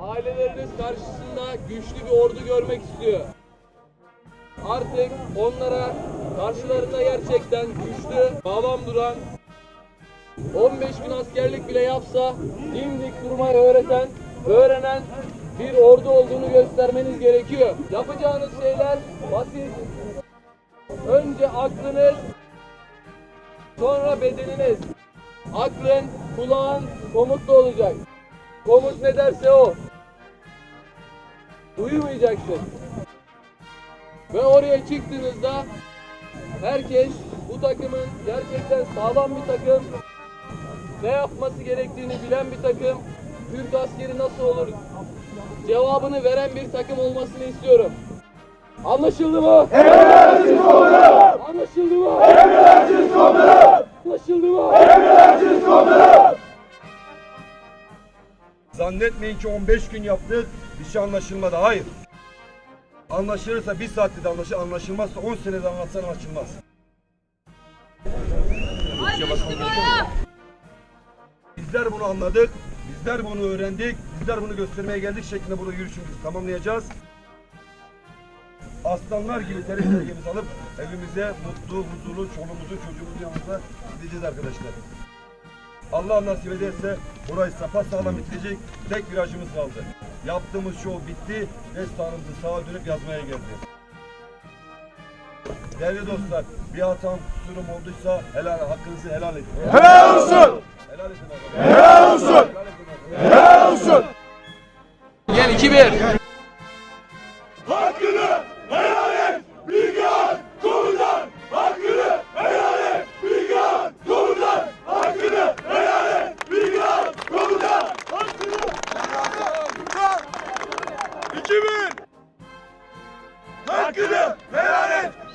aileleriniz karşısında güçlü bir ordu görmek istiyor. Artık onlara karşılarında gerçekten güçlü, sağlam duran, 15 bin askerlik bile yapsa dimdik durmayı öğreten, öğrenen bir ordu olduğunu göstermeniz gerekiyor. Yapacağınız şeyler basit. Önce aklınız, sonra bedeniniz. Aklın, kulağın komutlu olacak. Komut ne derse o. Uyumayacaksın. Ve oraya çıktığınızda herkes bu takımın gerçekten sağlam bir takım, ne yapması gerektiğini bilen bir takım, Türk askeri nasıl olur cevabını veren bir takım olmasını istiyorum. Anlaşıldı mı? Emredersiniz Zannetmeyin ki 15 gün yaptık, bir şey anlaşılmadı. Hayır. Anlaşılırsa bir saatte de anlaşılır, anlaşılmazsa 10 senede anlatsan anlaşılmaz. Bizler bunu anladık, bizler bunu öğrendik, bizler bunu göstermeye geldik şeklinde burada yürüyüşümüzü tamamlayacağız. Aslanlar gibi teri sergimizi alıp evimize mutlu, huzurlu, çoluğumuzun çocuğumuzun yanında gideceğiz arkadaşlar. Allah nasip ederse burayı sapa sağlam bitirecek tek virajımız kaldı. Yaptığımız şov bitti. Destanımızı sağa dönüp yazmaya geldi. Değerli dostlar, bir hatam, kusurum olduysa helal, hakkınızı helal edin. Helal olsun! Helal edin. Helal olsun! 2000 Hakkını helal et!